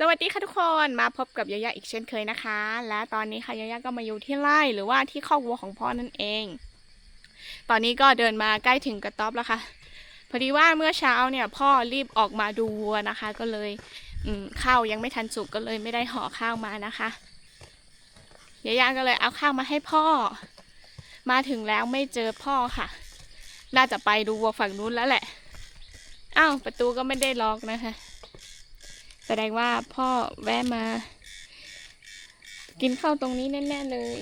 สวัสดีค่ะทุกคนมาพบกับยายาอีกเช่นเคยนะคะ และตอนนี้ค่ะยายาก็มาอยู่ที่ไร่หรือว่าที่คอกวัวของพ่อนั่นเอง ตอนนี้ก็เดินมาใกล้ถึงกระต๊อบแล้วค่ะ พอดีว่าเมื่อเช้าเนี่ยพ่อรีบออกมาดูวัวนะคะ ก็เลยข้าวยังไม่ทันสุกก็เลยไม่ได้ห่อข้าวมานะคะยายาก็เลยเอาข้าวมาให้พ่อ มาถึงแล้วไม่เจอพ่อค่ะ น่าจะไปดูวัวฝั่งนู้นแล้วแหละอ้าวประตูก็ไม่ได้ล็อกนะคะ แสดงว่าพ่อแวะมา กินข้าวตรงนี้แน่ๆเลย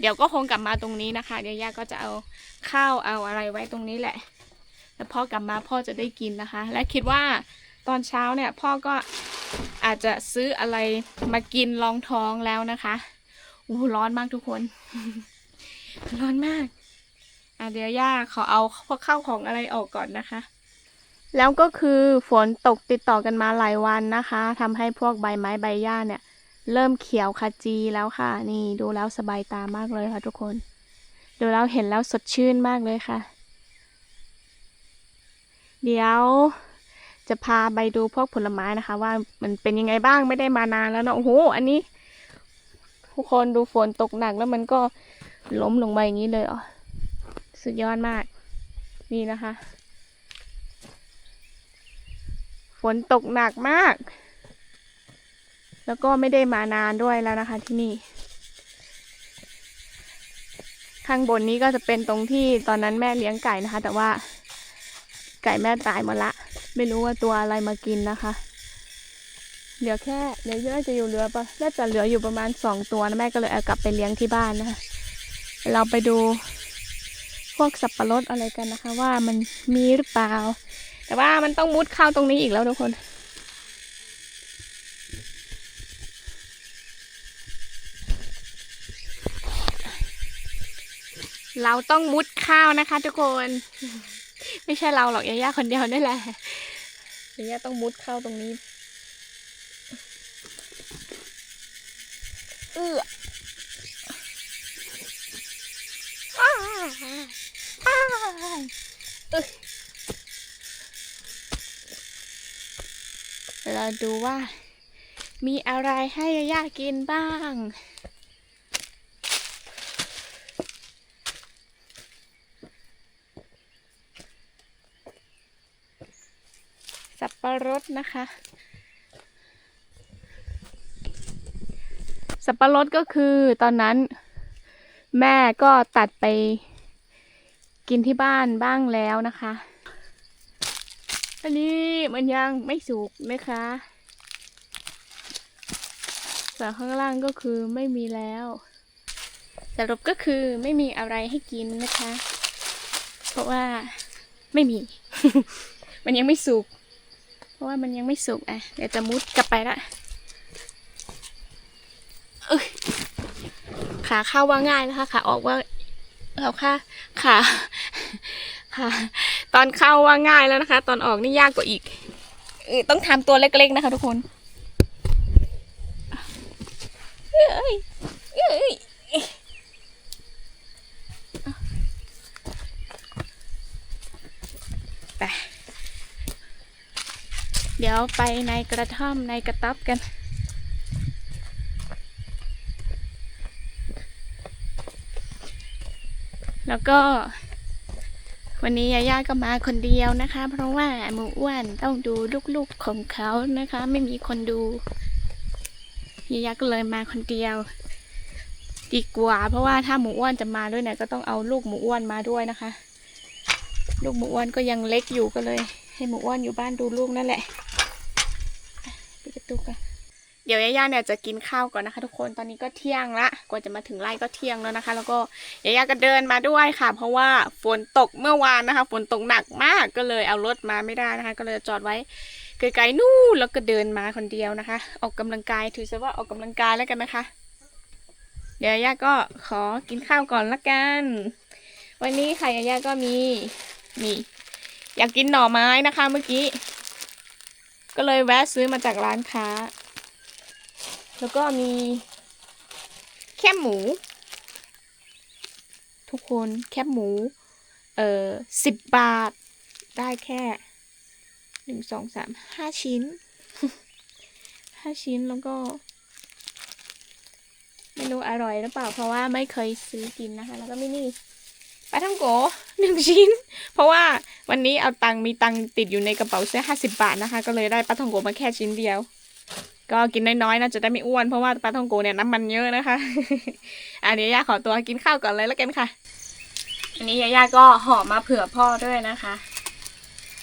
เดี๋ยวก็คงกลับมาตรงนี้นะคะ เดี๋ยวย่าก็จะเอาข้าวเอาอะไรไว้ตรงนี้แหละ แล้วพ่อกลับมาพ่อจะได้กินนะคะ และคิดว่าตอนเช้าเนี่ยพ่อก็อาจจะซื้ออะไรมากินรองท้องแล้วนะคะอู้ร้อนมากทุกคน ร้อนมากอะเดี๋ยวย่าขอเอาพวกข้าวของอะไรออกก่อนนะคะ แล้วก็คือฝนตกติดต่อกันมาหลายวันนะคะทำให้พวกใบไม้ใบหญ้าเนี่ย เริ่มเขียวขจีแล้วค่ะ นี่ดูแล้วสบายตามากเลยค่ะทุกคน ดูแล้วเห็นแล้วสดชื่นมากเลยค่ะ เดี๋ยวจะพาไปดูพวกผลไม้นะคะ ว่ามันเป็นยังไงบ้างไม่ได้มานานแล้วเนาะโอ้โหอันนี้ ทุกคนดูฝนตกหนักแล้วมันก็ล้มลงมาอย่างนี้เลยอ๋อสุดยอดมาก นี่นะคะ ฝนตกหนักมาก แล้วก็ไม่ได้มานานด้วยแล้วนะคะที่นี่ ข้างบนนี้ก็จะเป็นตรงที่ตอนนั้นแม่เลี้ยงไก่นะคะ แต่ว่าไก่แม่ตายหมดละ ไม่รู้ว่าตัวอะไรมากินนะคะเหลือแค่เหลือน่าจะอยู่เหลือปะน่าจะเหลืออยู่ประมาณสองตัวนะแม่ก็เลยเอากลับไปเลี้ยงที่บ้านนะคะเราไปดูพวกสับปะรดอะไรกันนะคะ ว่ามันมีหรือเปล่า แต่ว่ามันต้องมุดเข้าตรงนี้อีกแล้วทุกคน เราต้องมุดข้าวนะคะ ทุกคน ไม่ใช่เราหรอกยาย่าคนเดียวนี่แหละยาย่าต้องมุดเข้าตรงนี้เอออ้าอ้าเอ้ย เรา ดูว่า มีอะไรให้ยาย่ากินบ้าง สับปะรดนะคะ สับปะรดก็คือตอนนั้น แม่ก็ตัดไปกินที่บ้านบ้างแล้วนะคะ อันนี้มันยังไม่สุกนะคะ ส่วนข้างล่างก็คือไม่มีแล้ว สรุปก็คือไม่มีอะไรให้กินนะคะ เพราะว่าไม่มี มันยังไม่สุก เพราะว่ามันยังไม่สุกอะ เดี๋ยวจะมุดกลับไปละขาเข้าว่าง่ายนะคะ ขาออกว่าเราค่ะขาขาตอนเข้าว่าง่ายแล้วนะคะ ตอนออกนี่ยากกว่าอีกอต้องทำตัวเล็กๆนะคะทุกคน เอ้ยเอ้ยไป เดี๋ยวไปในกระท่อมในกระต๊อบกันแล้วก็ วันนี้ยาย่าก็มาคนเดียวนะคะ เพราะว่าหมูอ้วนต้องดูลูกๆของเขานะคะ ไม่มีคนดู ยายาก็เลยมาคนเดียว ดีกว่า เพราะว่าถ้าหมูอ้วนจะมาด้วยเนี่ยก็ต้องเอาลูกหมูอ้วนมาด้วยนะคะ ลูกหมูอ้วนก็ยังเล็กอยู่ก็เลย ให้หมูอ้วนอยู่บ้านดูลูกนั่นแหละปิดประตูกันเดี๋ยวยาย่าเนี่ยจะกินข้าวก่อนนะคะ ทุกคนตอนนี้ก็เที่ยงละกว่าจะมาถึงไร่ก็เที่ยงแล้วนะคะ แล้วก็ยาย่าก็เดินมาด้วยค่ะ เพราะว่าฝนตกเมื่อวานนะคะ ฝนตกหนักมากก็เลยเอารถมาไม่ได้นะคะ ก็เลยจอดไว้ ไกลๆนู่นแล้วก็เดินมาคนเดียวนะคะ ออกกำลังกายถือซะว่าออกกำลังกายแล้วกันนะคะ เดี๋ยวยาย่าก็ขอกินข้าวก่อนละกัน วันนี้ค่ะยาย่าก็มีนี่อยากกินหน่อไม้นะคะ เมื่อกี้ ก็เลยแวะซื้อมาจากร้านค้า แล้วก็มี แคบหมู ทุกคนแคบหมู เอ่อสิบบาทได้แค่ หนึ่งสองสามห้าชิ้น5ชิ้นแล้วก็ ไม่รู้อร่อยหรือเปล่า เพราะว่าไม่เคยซื้อกินนะคะ แล้วก็ไม่นี่ปลาท่องโกหนึ่งชิ้น เพราะว่าวันนี้เอาตังมีตังติดอยู่ในกระเป๋าเสื้อห้าสิบาทนะคะ ก็เลยได้ปลาท่องโกมาแค่ชิ้นเดียว ก็กินน้อยๆนะจะได้ไม่อ้วนเพราะว่าปลาท่องโกเนี่ยน้ำมันเยอะนะคะอันนี้ย่าขอตัวกินข้าวก่อนเลยแล้วกันค่ะ อันนี้ย่าก็ห่อมาเผื่อพ่อด้วยนะคะ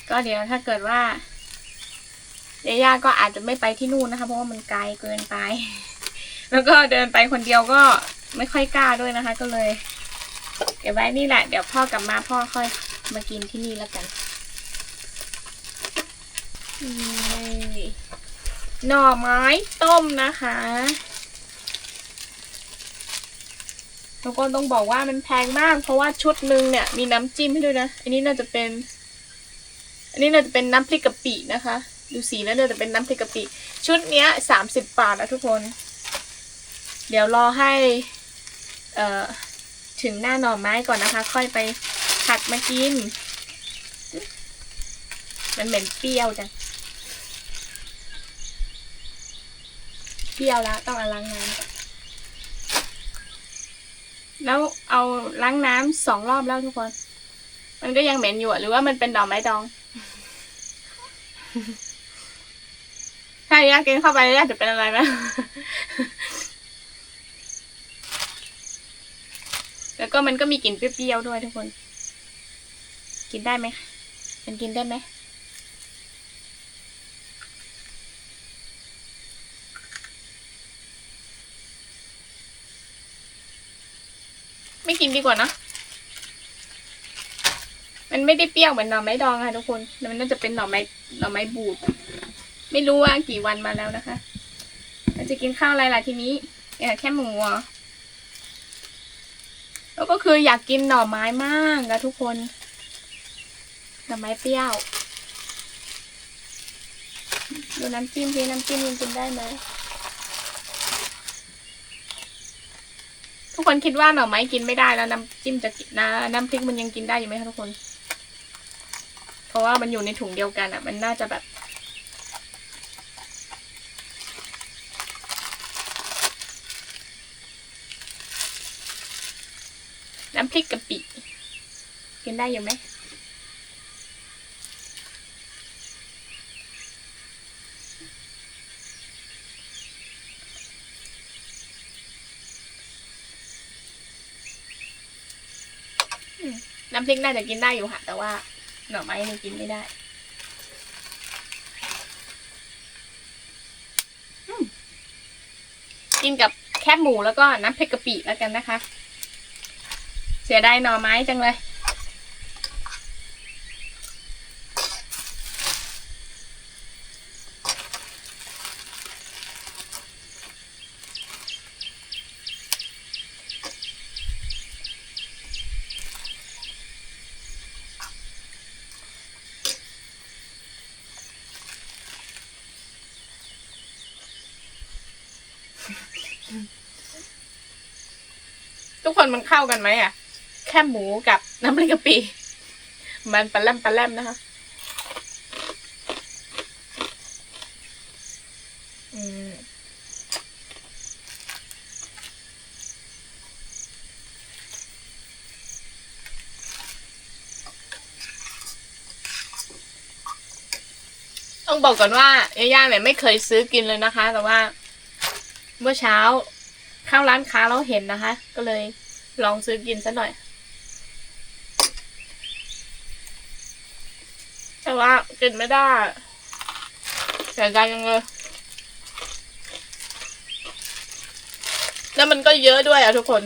ก็เดี๋ยวถ้าเกิดว่ายาย่าก็อาจจะไม่ไปที่นู่นนะคะ เพราะว่ามันไกลเกินไป แล้วก็เดินไปคนเดียวก็ไม่ค่อยกล้าด้วยนะคะ ก็เลยเก็บไว้นี่แหละ เดี๋ยวพ่อกลับมาพ่อค่อยมากินที่นี่แล้วกันนี่หน่อไม้ต้มนะคะแล้วก็ต้องบอกว่ามันแพงมาก เพราะว่าชุดหนึ่งเนี่ยมีน้ำจิ้มให้ด้วยนะ อันนี้น่าจะเป็น อันนี้น่าจะเป็นน้ำพริกกะปินะคะ ดูสีแล้วเนี่ยจะเป็นน้ำพริกกะปิ ชุดเนี้ยสามสิบบาทนะทุกคน เดี๋ยวรอให้เอ่อถึงหน้าหน่อไม้ก่อนนะคะ ค่อยไปผัดมากิน มันเหม็นเปรี้ยวจังเปรี้ยวแล้วต้องเอาล้างน้ำก่อนแล้วเอาล้างน้ำสองรอบแล้วทุกคน มันก็ยังเหม็นอยู่หรือว่ามันเป็นดอกไม้ดอง ถ้ายากกินเข้าไปยากจะเป็นอะไรไหมแล้วก็มันก็มีกลิ่นเปรี้ยวๆด้วยทุกคน กินได้ไหม มันกินได้ไหมไม่กินดีกว่านะ มันไม่ได้เปรี้ยวเหมือนหน่อไม้ดองค่ะทุกคนแต่มันน่าจะเป็นหน่อไม้หน่อไม้บูด ไม่รู้ว่ากี่วันมาแล้วนะคะเราจะกินข้าวอะไรล่ะทีนี้อยากแค่หมูแล้วก็คืออยากกินหน่อไม้มากนะทุกคน หน่อไม้เปรี้ยว ดูน้ำจิ้มพี่น้ำจิ้มยังกินได้ไหมทุกคนคิดว่าหน่อไม้กินไม่ได้แล้วน้ำจิ้มจะกินนะน้ำพริกมันยังกินได้อยู่ไหมคะทุกคน ราะว่ามันอยู่ในถุงเดียวกันอะ มันน่าจะแบบ น้ำพริกกะปิ กินได้อยู่ไหมน้ำพริกน่าจะกินได้อยู่ค่ะ แต่ว่า หน่อไม้ยังกินไม่ได้กินกับแคบหมูแล้วก็น้ำพริกกะปิแล้วกันนะคะ เสียดายหน่อไม้จังเลย ทุกคนมันเข้ากันไหมอะ แค่หมูกับน้ำพริกกะปิมันปลาแลมปลาแลมนะคะอืมต้องบอกก่อนว่าย่าเนี่ยไม่เคยซื้อกินเลยนะคะ แต่ว่า เมื่อเช้า ข้าร้านค้าเราเห็นนะคะ ก็เลยลองซื้อกินซะหน่อย แต่ว่ากินไม่ได้เสียใจจังเลย แล้วมันก็เยอะด้วยอะทุกคน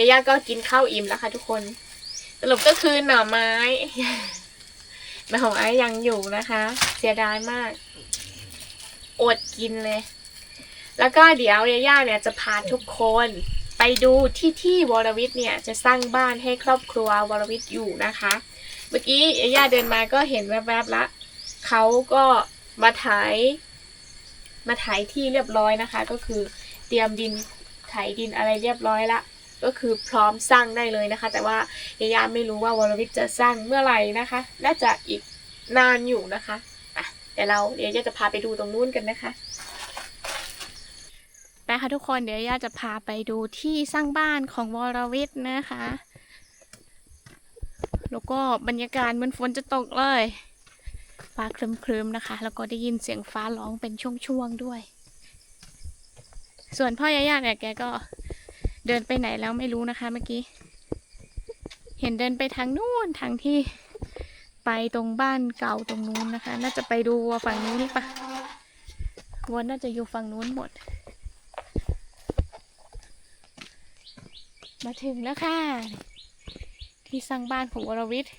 ยาย่าก็กินข้าวอิ่มแล้วค่ะทุกคนสรุปก็คือหน่อไม้ หน่อไม้ยังอยู่นะคะ เสียดายมาก อดกินเลย แล้วก็เดี๋ยวยาย่าเนี่ยจะพาทุกคนไปดูที่ที่วรวิทย์เนี่ยจะสร้างบ้านให้ครอบครัววรวิทย์อยู่นะคะ เมื่อกี้ยาย่าเดินมาก็เห็นแวบๆละเขาก็มาถ่ายมาถ่ายที่เรียบร้อยนะคะ ก็คือเตรียมดินไถดินอะไรเรียบร้อยละ ก็คือพร้อมสร้างได้เลยนะคะ แต่ว่ายายาไม่รู้ว่าวรวิทย์จะสร้างเมื่อไหร่นะคะ น่าจะอีกนานอยู่นะคะอะเดี๋ยวเราเดี๋ยวยาจะพาไปดูตรงนู้นกันนะคะไปค่ะทุกคนเดี๋ยวยาจะพาไปดูที่สร้างบ้านของวรวิทย์นะคะ แล้วก็บรรยากาศเหมือนฝนจะตกเลยฟ้าครึมๆนะคะ แล้วก็ได้ยินเสียงฟ้าร้องเป็นช่วงๆด้วย ส่วนพ่อยาย่าเนี่ยแกก็ เดินไปไหนแล้วไม่รู้นะคะ เมื่อกี้ เห็นเดินไปทางนู้นทางที่ไปตรงบ้านเก่าตรงนู้นนะคะ น่าจะไปดูวัวฝั่งนู้นหรือเปะวัวน่าจะอยู่ฝั่งนู้นหมด มาถึงแล้วค่ะ ที่สร้างบ้านของวรวิทย์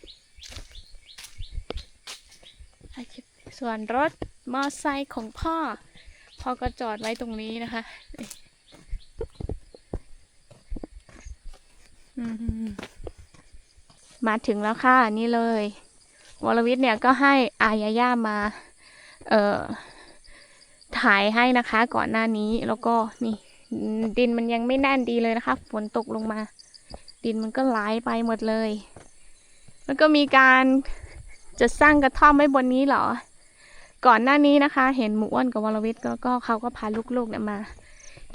ส่วนรถมอไซค์ของพ่อ พ่อก็จอดไว้ตรงนี้นะคะ มาถึงแล้วค่ะ นี่เลย วรวิทย์เนี่ยก็ให้อายาย่ามา เอ่อ ถ่ายให้นะคะ ก่อนหน้านี้แล้วก็นี่ ดินมันยังไม่แน่นดีเลยนะคะ ฝนตกลงมา ดินมันก็ไหลไปหมดเลย แล้วก็มีการจะสร้างกระท่อมไว้บนนี้เหรอ ก่อนหน้านี้นะคะ เห็นหมูอ้วนกับวรวิทย์ก็ก็เขาก็พาลูกๆเนี่ยมา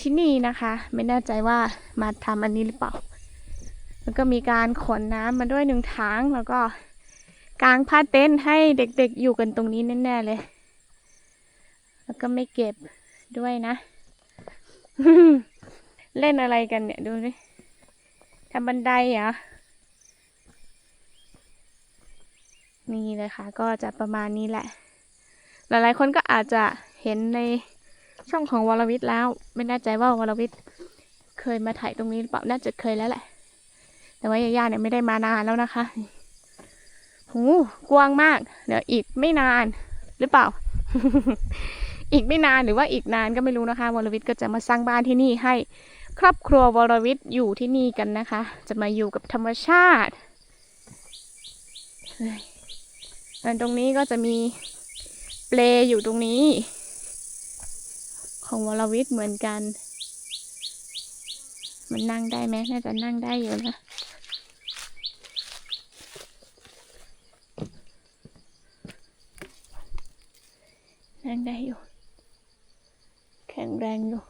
ที่นี่นะคะ ไม่แน่ใจว่ามาทำอันนี้หรือเปล่า แล้วก็มีการขนน้ำมาด้วยหนึ่งถังแล้วก็กางผ้าเต็นท์ให้เด็กๆอยู่กันตรงนี้แน่ๆเลย แล้วก็ไม่เก็บด้วยนะ เล่นอะไรกันเนี่ยดูดิทำบันไดเหรอนี่เลยค่ะ ก็จะประมาณนี้แหละ หลายๆคนก็อาจจะเห็นในช่องของวรวิทย์แล้ว ไม่แน่ใจว่าวรวิทย์เคยมาถ่ายตรงนี้หรือเปล่าน่าจะเคยแล้วแหละ แต่ว่ายาย่าเนี่ยไม่ได้มานานแล้วนะคะหูกว้างมาก เดี๋ยวอีกไม่นานหรือเปล่า อีกไม่นานหรือว่าอีกนานก็ไม่รู้นะคะ วรวิทย์ก็จะมาสร้างบ้านที่นี่ให้ ครอบครัววรวิทย์อยู่ที่นี่กันนะคะ จะมาอยู่กับธรรมชาติเฮ้ยอันตรงนี้ก็จะมีเปลอยู่ตรงนี้ ของวรวิทย์เหมือนกัน มันนั่งได้ไหมน่าจะนั่งได้อยู่นะ ได้อยู่ แข็งแรงอยู่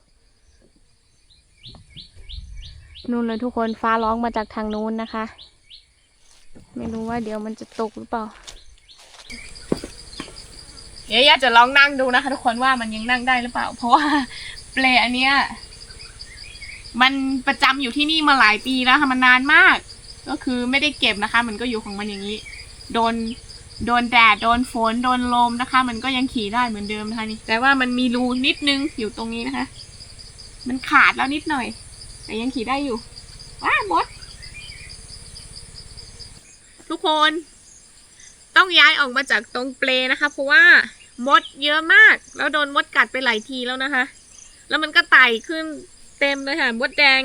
นู่นเลยทุกคนฟ้าร้องมาจากทางนู้นนะคะ ไม่รู้ว่าเดี๋ยวมันจะตกหรือเปล่า เดี๋ยวย่าจะลองนั่งดูนะคะ ทุกคนว่ามันยังนั่งได้หรือเปล่า เพราะว่าเปลอันเนี้ยมันประจำอยู่ที่นี่มาหลายปีแล้วค่ะมันนานมาก ก็คือไม่ได้เก็บนะคะ มันก็อยู่ของมันอย่างนี้ โดน โดนแดดโดนฝนโดนลมนะคะ มันก็ยังขี่ได้เหมือนเดิมนะคะนี่แต่ว่ามันมีรูนิดนึงอยู่ตรงนี้นะคะ มันขาดแล้วนิดหน่อย แต่ยังขี่ได้อยู่ว้ามด ทุกคนต้องย้ายออกมาจากตรงเปลนะคะ เพราะว่ามดเยอะมาก แล้วโดนมดกัดไปหลายทีแล้วนะคะ แล้วมันก็ไต่ขึ้นเต็มเลยค่ะมดแดง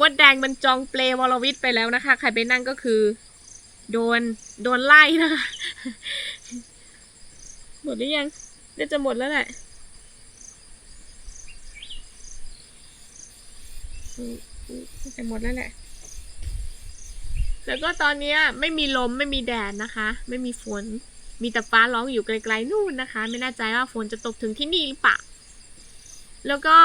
มดแดงมันจองเปลวรวิทไปแล้วนะคะ ใครไปนั่งก็คือ โดน โดนไล่นะคะ หมดหรือยังน่าจะหมดแล้วแหละจะหมดแล้วแหละ แล้วก็ตอนนี้ไม่มีลมไม่มีแดดนะคะ ไม่มีฝน มีแต่ฟ้าร้องอยู่ไกลๆนู่นนะคะ ไม่แน่ใจว่าฝนจะตกถึงที่นี่หรือเปล่า แล้วก็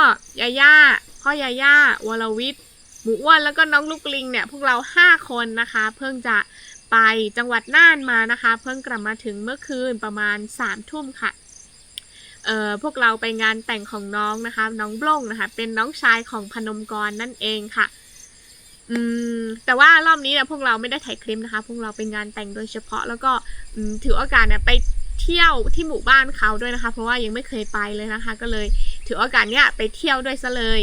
ยาย่าพ่อยาย่าวรวิทย์หมูอ้วนแล้วก็น้องลูกลิงเนี่ย พวกเราห้าคนนะคะ เพิ่งจะ ไปจังหวัดน่านมานะคะ เพิ่งกลับมาถึงเมื่อคืนประมาณสามทุ่มค่ะเอ่อพวกเราไปงานแต่งของน้องนะคะ น้องบล้งนะคะ เป็นน้องชายของพนมกรนั่นเองค่ะ อืมแต่ว่ารอบนี้เนี่ยพวกเราไม่ได้ถ่ายคลิปนะคะ พวกเราไปงานแต่งโดยเฉพาะแล้วก็ถือโอกาสเนี่ยไปเที่ยวที่หมู่บ้านเขาด้วยนะคะ เพราะว่ายังไม่เคยไปเลยนะคะ ก็เลยถือโอกาสเนี้ยไปเที่ยวด้วยซะเลย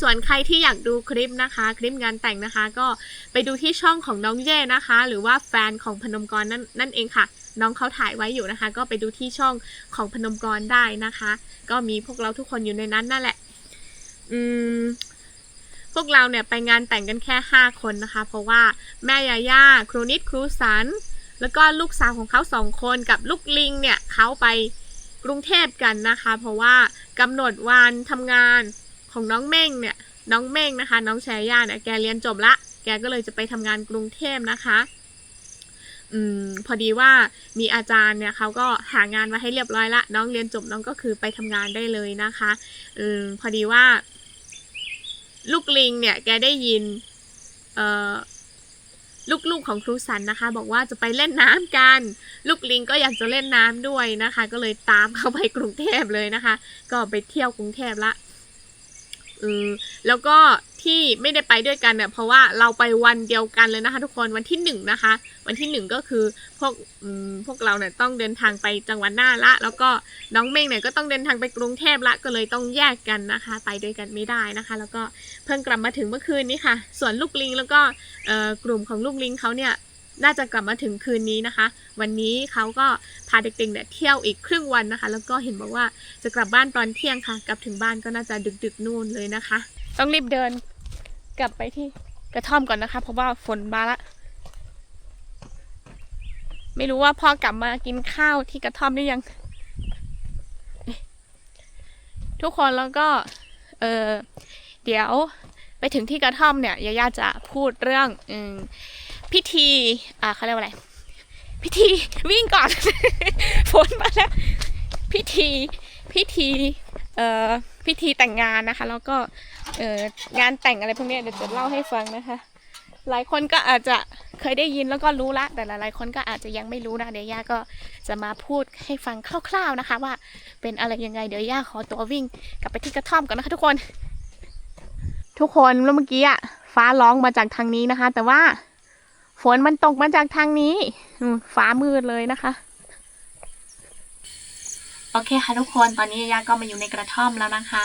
ส่วนใครที่อยากดูคลิปนะคะ คลิปงานแต่งนะคะ ก็ไปดูที่ช่องของน้องเย่นะคะ หรือว่าแฟนของพนมกรนั่นนั่นเองค่ะ น้องเขาถ่ายไว้อยู่นะคะ ก็ไปดูที่ช่องของพนมกรได้นะคะ ก็มีพวกเราทุกคนอยู่ในนั้นนั่นแหละ อืมพวกเราเนี่ยไปงานแต่งกันแค่ 5 คนนะคะ เพราะว่าแม่ยาย่าครูนิดครูสัน แล้วก็ลูกสาวของเขาสองคนกับลูกลิงเนี่ยเขาไปกรุงเทพกันนะคะ เพราะว่ากำหนดวันทำงาน ของน้องเม่งเนี่ยน้องเม่งนะคะ น้องแชย่าเนี่ยแกเรียนจบละ แกก็เลยจะไปทำงานกรุงเทพนะคะอืมพอดีว่ามีอาจารย์เนี่ยเขาก็หางานมาให้เรียบร้อยละน้องเรียนจบน้องก็คือไปทำงานได้เลยนะคะอืมพอดีว่า ลูกลิงเนี่ยแกได้ยิน เอ่อลูกๆของครูสันนะคะ บอกว่าจะไปเล่นน้ำกัน ลูกลิงก็อยากจะเล่นน้ำด้วยนะคะ ก็เลยตามเข้าไปกรุงเทพเลยนะคะ ก็ไปเที่ยวกรุงเทพละ เออแล้วก็ที่ไม่ได้ไปด้วยกันเนี่ยเพราะว่าเราไปวันเดียวกันเลยนะคะทุกคนวันที่หนึ่งนะคะ วันที่หนึ่งก็คือพวกอืมพวกเราเนี่ยต้องเดินทางไปจังหวัดน่าละ แล้วก็น้องเม่งเนี่ยก็ต้องเดินทางไปกรุงเทพละก็เลยต้องแยกกันนะคะ ไปด้วยกันไม่ได้นะคะ แล้วก็เพิ่งกลับมาถึงเมื่อคืนนี้ค่ะ ส่วนลูกลิงแล้วก็เอ่อกลุ่มของลูกลิงเขาเนี่ย น่าจะกลับมาถึงคืนนี้นะคะ วันนี้เขาก็พาเด็กๆเนี่ยเที่ยวอีกครึ่งวันนะคะ แล้วก็เห็นบอกว่าจะกลับบ้านตอนเที่ยงค่ะ กลับถึงบ้านก็น่าจะดึกๆนู่นเลยนะคะ ต้องรีบเดินกลับไปที่กระท่อมก่อนนะคะ เพราะว่าฝนมาละ ไม่รู้ว่าพ่อกลับมากินข้าวที่กระท่อมหรือยัง ทุกคนแล้วก็ เออเดี๋ยวไปถึงที่กระท่อมเนี่ยยาย่าจะพูดเรื่องอม พิธี อ่าเขาเรียกว่าอะไร พิธีวิ่งก่อน ฝนมาแล้ว พิธีพิธี เอ่อ พิธีแต่งงานนะคะ แล้วก็ เอ่อ งานแต่งอะไรพวกนี้เดี๋ยวจะเล่าให้ฟังนะคะ หลายคนก็อาจจะเคยได้ยินแล้วก็รู้ละ แต่หลายๆคนก็อาจจะยังไม่รู้นะ เดี๋ยวย่าก็จะมาพูดให้ฟังคร่าวๆนะคะ ว่าเป็นอะไรยังไง เดี๋ยวย่าขอตัววิ่ง กลับไปที่กระท่อมก่อนนะคะทุกคน ทุกคนแล้วเมื่อกี้อะฟ้าร้องมาจากทางนี้นะคะ แต่ว่า ฝนมันตกมาจากทางนี้ฟ้ามืดเลยนะคะ โอเคค่ะทุกคนตอนนี้ยาก็มาอยู่ในกระท่อมแล้วนะคะ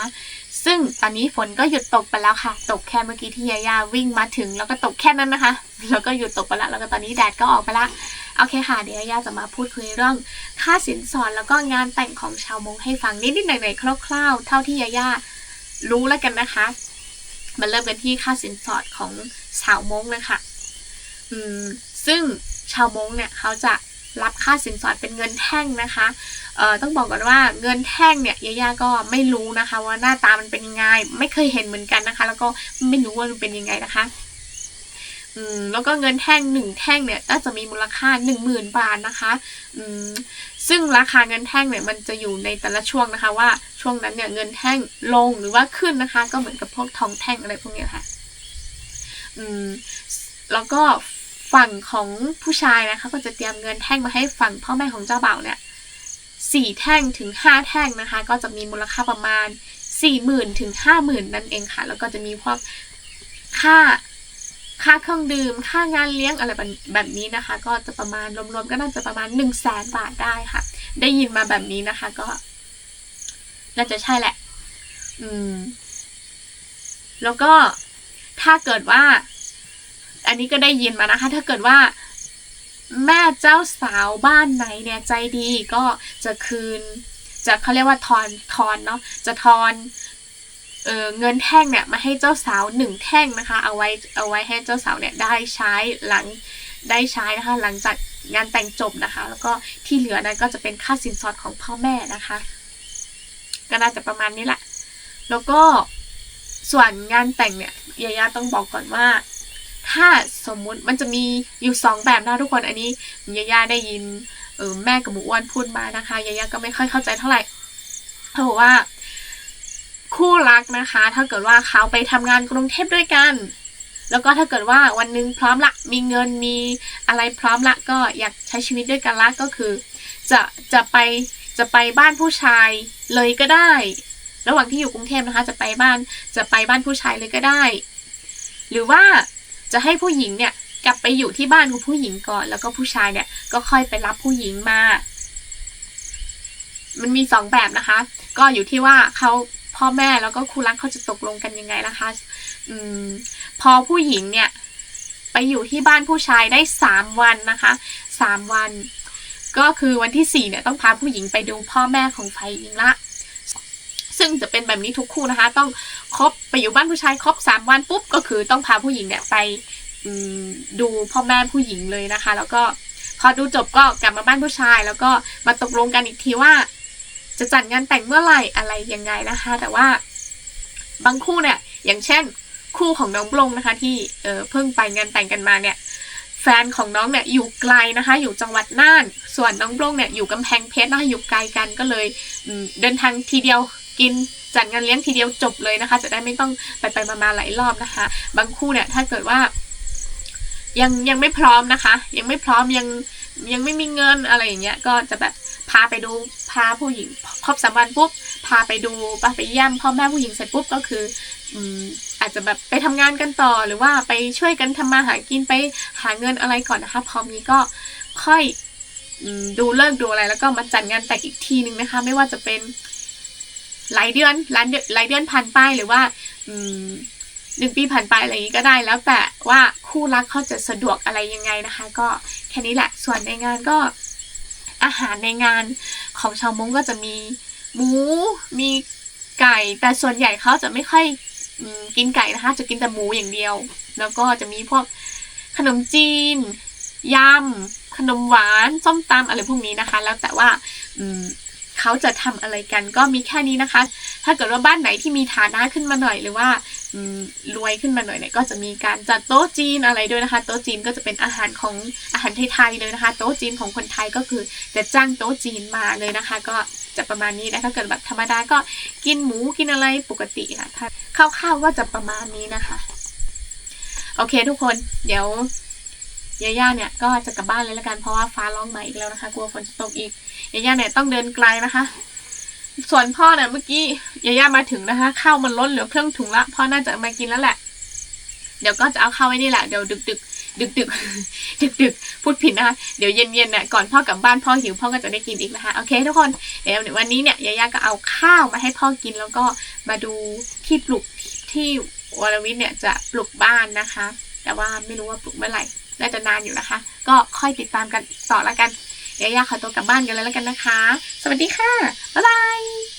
ซึ่งตอนนี้ฝนก็หยุดตกไปแล้วค่ะ ตกแค่เมื่อกี้ที่ยาย่าวิ่งมาถึง แล้วก็ตกแค่นั้นนะคะ แล้วก็หยุดตกไปแล้วแล้วก็ตอนนี้แดดก็ออกไปละโอเคค่ะเดี๋ยวยาย่าจะมาพูดคุยเรื่องค่าสินสอดแล้วก็งานแต่งของชาวมงให้ฟังนิดๆหน่อยๆคร่าวๆ เท่าที่ยาย่ารู้แล้วกันนะคะมาเริ่มกันที่ค่าสินสอดของชาวมงนะคะ ซึ่งชาวมงเนี่ยเขาจะรับค่าสินสอดเป็นเงินแท่งนะคะเอ่อต้องบอกก่อนว่าเงินแท่งเนี่ยยาย่าก็ไม่รู้นะคะ ว่าหน้าตามันเป็นยังไงไม่เคยเห็นเหมือนกันนะคะ แล้วก็ไม่รู้ว่ามันเป็นยังไงนะคะอืมแล้วก็เงินแท่งหนึ่งแท่งเนี่ยก็จะมีมูลค่าหนึ่งหมื่นบาทนะคะอืมซึ่งราคาเงินแท่งเนี่ยมันจะอยู่ในแต่ละช่วงนะคะ ว่าช่วงนั้นเนี่ยเงินแท่งลงหรือว่าขึ้นนะคะ ก็เหมือนกับพวกทองแท่งอะไรพวกนี้ค่ะอืมแล้วก็ ฝั่งของผู้ชายนะคะ ก็จะเตรียมเงินแท่งมาให้ฝั่งพ่อแม่ของเจ้าบ่าวเนี่ยสี่แท่งถึงห้าแท่งนะคะ ก็จะมีมูลค่าประมาณสี่หมื่นถึงห้าหมื่นนั่นเองค่ะ แล้วก็จะมีพวกค่าค่าเครื่องดื่ม ค่างานเลี้ยงอะไรแบบนี้นะคะ ก็จะประมาณรวมๆก็น่าจะประมาณหนึ่งแสนบาทได้ค่ะ ได้ยินมาแบบนี้นะคะ ก็น่าจะใช่แหละ อืม แล้วก็ถ้าเกิดว่า อันนี้ก็ได้ยินมานะคะ ถ้าเกิดว่าแม่เจ้าสาวบ้านไหนเนี่ยใจดีก็จะคืน จะเขาเรียกว่าทอนทอนเนาะจะทอนเออเงินแท่งเนี่ยมาให้เจ้าสาวหนึ่งแท่งนะคะ เอาไว้เอาไว้ให้เจ้าสาวเนี่ยได้ใช้หลังได้ใช้นะคะ หลังจากงานแต่งจบนะคะ แล้วก็ที่เหลือนั้นก็จะเป็นค่าสินสอดของพ่อแม่นะคะ ก็น่าจะประมาณนี้แหละ แล้วก็ส่วนงานแต่งเนี่ยยายาต้องบอกก่อนว่า ถ้าสมมุติมันจะมีอยู่สองแบบนะทุกคนอันนี้ยาย่าได้ยินเออแม่กับหมูอ้วนพูดมานะคะยาย่าก็ไม่ค่อยเข้าใจเท่าไหร่เขาบอกว่า คู่รักนะคะ ถ้าเกิดว่าเขาไปทำงานกรุงเทพด้วยกัน แล้วก็ถ้าเกิดว่าวันหนึงพร้อมละมีเงินมีอะไรพร้อมละก็อยากใช้ชีวิตด้วยกันละก็คือ จะจะไปจะไปบ้านผู้ชายเลยก็ได้ ระหว่างที่อยู่กรุงเทพนะคะ จะไปบ้านจะไปบ้านผู้ชายเลยก็ได้ หรือว่า จะให้ผู้หญิงเนี่ยกลับไปอยู่ที่บ้านของผู้หญิงก่อน แล้วก็ผู้ชายเนี่ยก็ค่อยไปรับผู้หญิงมา มันมีสองแบบนะคะ ก็อยู่ที่ว่าเขาพ่อแม่แล้วก็ครูรักเขาจะตกลงกันยังไงนะคะอืมพอผู้หญิงเนี่ยไปอยู่ที่บ้านผู้ชายได้สามวันนะคะสามวัน ก็คือวันที่สี่เนี่ยต้องพาผู้หญิงไปดูพ่อแม่ของฝ่ายหญิงละ ซึ่งจะเป็นแบบนี้ทุกคู่นะคะ ต้องครบไปอยู่บ้านผู้ชายครบสามวันปุ๊บก็คือต้องพาผู้หญิงเนี่ยไปดูพ่อแม่ผู้หญิงเลยนะคะ แล้วก็พอดูจบก็กลับมาบ้านผู้ชาย แล้วก็มาตกลงกันอีกทีว่า จะจัดงานแต่งเมื่อไหร่อะไรยังไงนะคะ แต่ว่าบางคู่เนี่ยอย่างเช่น คู่ของน้องบลงนะคะ ที่เเพิ่งไปงานแต่งกันมาเนี่ยแฟนของน้องเนี่ยอยู่ไกลนะคะ อยู่จังหวัดน่าน ส่วนน้องบลงเนี่ยอยู่กำแพงเพชรนะคะอยู่ไกลกันก็เลยเดินทางทีเดียว กินจัดงานเลี้ยงทีเดียวจบเลยนะคะ จะได้ไม่ต้องไปไปมามาหลายรอบนะคะ บางคู่เนี่ยถ้าเกิดว่า ยังยังไม่พร้อมนะคะ ยังไม่พร้อมยังยังไม่มีเงินอะไรอย่างเงี้ย ก็จะแบบพาไปดูพาผู้หญิงครบสามวันปุ๊บพาไปดูพาไปเยี่ยมพ่อแม่ผู้หญิงเสร็จปุ๊บก็คืออาจจะแบบไปทำงานกันต่อหรือว่าไปช่วยกันทำมาหากินไปหาเงินอะไรก่อนนะคะ พรอมีก็ค่อยดูเลิกดูอะไรแล้วก็มาจัดงานแต่งอีกทีนึงนะคะ ไม่ว่าจะเป็น หลายเดือนหลายเดือนหลายเดือนผ่านไปหรือว่าหนึ่งปีผ่านไปอะไรอย่างนี้ก็ได้ แล้วแต่ว่าคู่รักเขาจะสะดวกอะไรยังไงนะคะ ก็แค่นี้แหละส่วนในงานก็อาหารในงานของชาวมงก็จะมีหมู มีไก่ แต่ส่วนใหญ่เขาจะไม่ค่อยกินไก่นะคะ จะกินแต่หมูอย่างเดียว แล้วก็จะมีพวกขนมจีนยำขนมหวาน ส้มตำอะไรพวกนี้นะคะ แล้วแต่ว่าอืม เขาจะทำอะไรกันก็มีแค่นี้นะคะ ถ้าเกิดว่าบ้านไหนที่มีฐานะขึ้นมาหน่อยหรือว่ารวยขึ้นมาหน่อยเนี่ยก็จะมีการจัดโต๊ะจีนอะไรด้วยนะคะ โต๊ะจีนก็จะเป็นอาหารของอาหารไทยๆเลยนะคะ โต๊ะจีนของคนไทยก็คือจะจ้างโต๊ะจีนมาเลยนะคะ ก็จะประมาณนี้นะถ้าเกิดแบบธรรมดาก็กินหมูกินอะไรปกติค่ะถ้าคร่าวๆก็จะประมาณนี้นะคะ โอเคทุกคนเดี๋ยว ยาย่าเนี่ยก็จะกลับบ้านเลยละกันเพราะว่าฟ้าร้องใหม่อีกแล้วนะคะ กลัวฝนจะตกอีกยาย่าเนี่ยต้องเดินไกลนะคะ ส่วนพ่อเนี่ยเมื่อกี้ยาย่ามาถึงนะคะข้าวมันล้นเหลือเครื่องถุงละพ่อน่าจะมากินแล้วแหละ เดี๋ยวก็จะเอาข้าวไว้นี่แหละเดี๋ยวดึกดึกดึกดึกดึกดึกพูดผิดนะคะเดี๋ยวเย็นๆเนี่ยก่อนพ่อกลับบ้านพ่อหิวพ่อก็จะได้กินอีกนะคะโอเคทุกคนเดี๋ยววันนี้เนี่ยยาย่าก็เอาข้าวมาให้พ่อกินแล้วก็มาดูที่ปลูกที่วรวิทย์เนี่ยจะปลูกบ้านนะคะ แต่ว่าไม่รู้ว่าปลูกเมื่อไหร่ น่าจะนานอยู่นะคะ ก็ค่อยติดตามกันต่อละกันยายาขอตัวกลับบ้านกันเลยแล้วกันนะคะ สวัสดีค่ะ บ๊ายบาย